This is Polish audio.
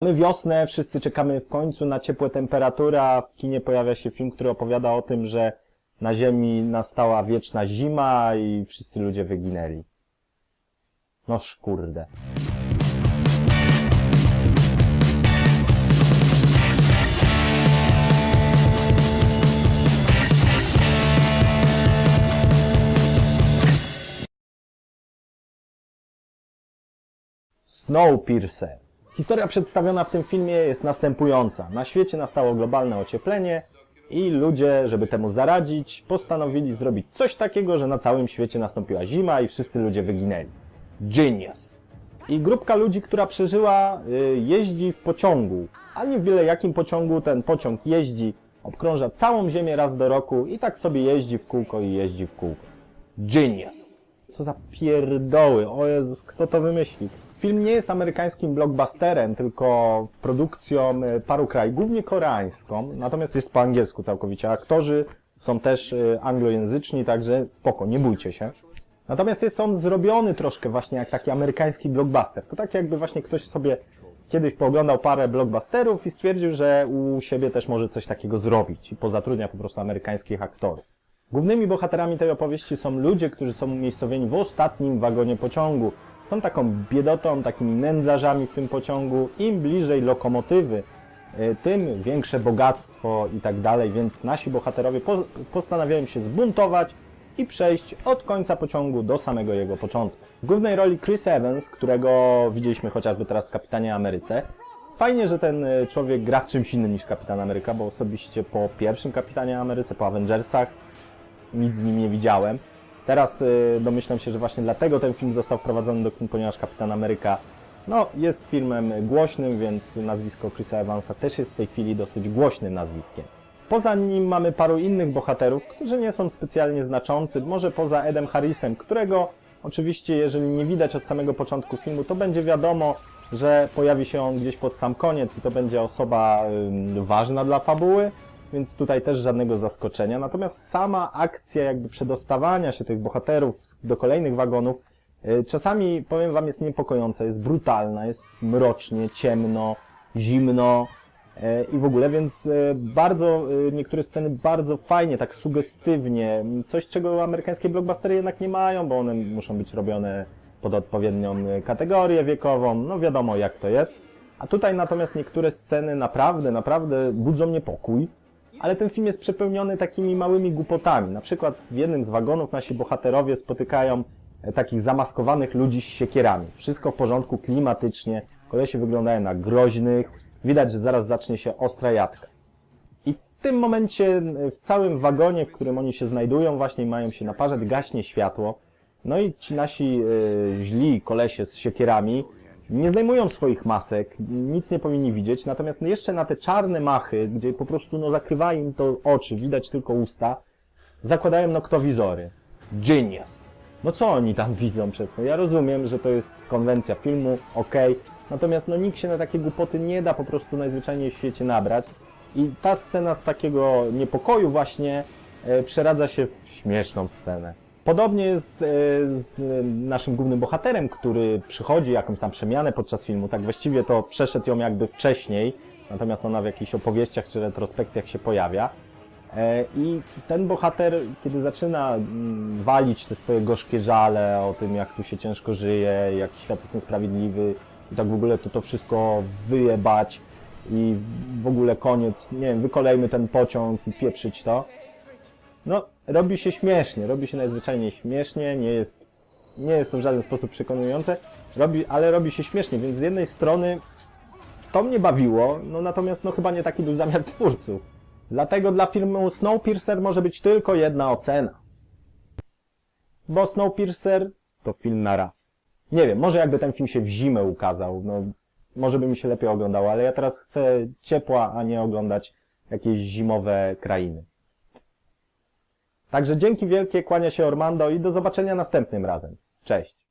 Mamy wiosnę, wszyscy czekamy w końcu na ciepłe temperatury, a w kinie pojawia się film, który opowiada o tym, że na Ziemi nastała wieczna zima i wszyscy ludzie wyginęli. No szkurde. Snowpiercer. Historia przedstawiona w tym filmie jest następująca. Na świecie nastało globalne ocieplenie i ludzie, żeby temu zaradzić, postanowili zrobić coś takiego, że na całym świecie nastąpiła zima i wszyscy ludzie wyginęli. Genius. I grupka ludzi, która przeżyła, y, jeździ w pociągu. A nie w byle jakim pociągu ten pociąg jeździ, obkrąża całą Ziemię raz do roku i tak sobie jeździ w kółko i jeździ w kółko. Genius. Co za pierdoły, o Jezus, kto to wymyślił? Film nie jest amerykańskim blockbusterem, tylko produkcją e, paru krajów, głównie koreańską, natomiast jest po angielsku całkowicie. Aktorzy są też e, anglojęzyczni, także spoko, nie bójcie się. Natomiast jest on zrobiony troszkę właśnie jak taki amerykański blockbuster. To tak jakby właśnie ktoś sobie kiedyś pooglądał parę blockbusterów i stwierdził, że u siebie też może coś takiego zrobić i pozatrudnia po prostu amerykańskich aktorów. Głównymi bohaterami tej opowieści są ludzie, którzy są umiejscowieni w ostatnim wagonie pociągu. Są taką biedotą, takimi nędzarzami w tym pociągu. Im bliżej lokomotywy, e, tym większe bogactwo i tak dalej, więc nasi bohaterowie po- postanawiają się zbuntować i przejść od końca pociągu do samego jego początku. W głównej roli Chris Evans, którego widzieliśmy chociażby teraz w Kapitanie Ameryce. Fajnie, że ten e, człowiek gra w czymś innym niż Kapitan Ameryka, bo osobiście po pierwszym Kapitanie Ameryce, po Avengersach, nic z nim nie widziałem. Teraz y, domyślam się, że właśnie dlatego ten film został wprowadzony do kin, ponieważ Kapitan Ameryka no, jest filmem głośnym, więc nazwisko Chrisa Evansa też jest w tej chwili dosyć głośnym nazwiskiem. Poza nim mamy paru innych bohaterów, którzy nie są specjalnie znaczący, może poza Edem Harrisem, którego oczywiście jeżeli nie widać od samego początku filmu, to będzie wiadomo, że pojawi się on gdzieś pod sam koniec i to będzie osoba ważna dla fabuły, więc tutaj też żadnego zaskoczenia. Natomiast sama akcja jakby przedostawania się tych bohaterów do kolejnych wagonów y, czasami, powiem wam, jest niepokojąca, jest brutalna, jest mrocznie, ciemno, zimno e, i w ogóle, więc e, bardzo, niektóre sceny bardzo fajnie, tak sugestywnie, coś czego amerykańskie blockbustery jednak nie mają, bo one muszą być robione pod odpowiednią kategorię wiekową, no wiadomo jak to jest. A tutaj natomiast niektóre sceny naprawdę, naprawdę budzą niepokój, ale ten film jest przepełniony takimi małymi głupotami. Na przykład w jednym z wagonów nasi bohaterowie spotykają e, takich zamaskowanych ludzi z siekierami. Wszystko w porządku klimatycznie, kolesie wyglądają na groźnych, widać, że zaraz zacznie się ostra jadka. I w tym momencie w całym wagonie, w którym oni się znajdują, właśnie mają się naparzać, gaśnie światło. No i ci nasi e, źli kolesie z siekierami nie zdejmują swoich masek, nic nie powinni widzieć, natomiast jeszcze na te czarne machy, gdzie po prostu no, zakrywa im to oczy, widać tylko usta, zakładają noktowizory. Genius. No co oni tam widzą przez to? Ja rozumiem, że to jest konwencja filmu, okej, natomiast no nikt się na takie głupoty nie da po prostu najzwyczajniej w świecie nabrać. I ta scena z takiego niepokoju właśnie e, przeradza się w śmieszną scenę. Podobnie jest e, z naszym głównym bohaterem, który przychodzi jakąś tam przemianę podczas filmu. Tak właściwie to przeszedł ją jakby wcześniej, natomiast ona w jakichś opowieściach czy retrospekcjach się pojawia. E, I ten bohater, kiedy zaczyna mm, walić te swoje gorzkie żale o tym, jak tu się ciężko żyje, jak świat jest niesprawiedliwy i tak w ogóle to to wszystko wyjebać i w ogóle koniec, nie wiem, wykolejmy ten pociąg i pieprzyć to. No, robi się śmiesznie, robi się najzwyczajniej śmiesznie, nie jest, nie jest to w żaden sposób przekonujące, robi, ale robi się śmiesznie, więc z jednej strony to mnie bawiło, no natomiast no chyba nie taki był zamiar twórców. Dlatego dla filmu Snowpiercer może być tylko jedna ocena. Bo Snowpiercer to film na raz. Nie wiem, może jakby ten film się w zimę ukazał, no może by mi się lepiej oglądało, ale ja teraz chcę ciepła, a nie oglądać jakieś zimowe krainy. Także dzięki wielkie, kłania się Ormando i do zobaczenia następnym razem. Cześć.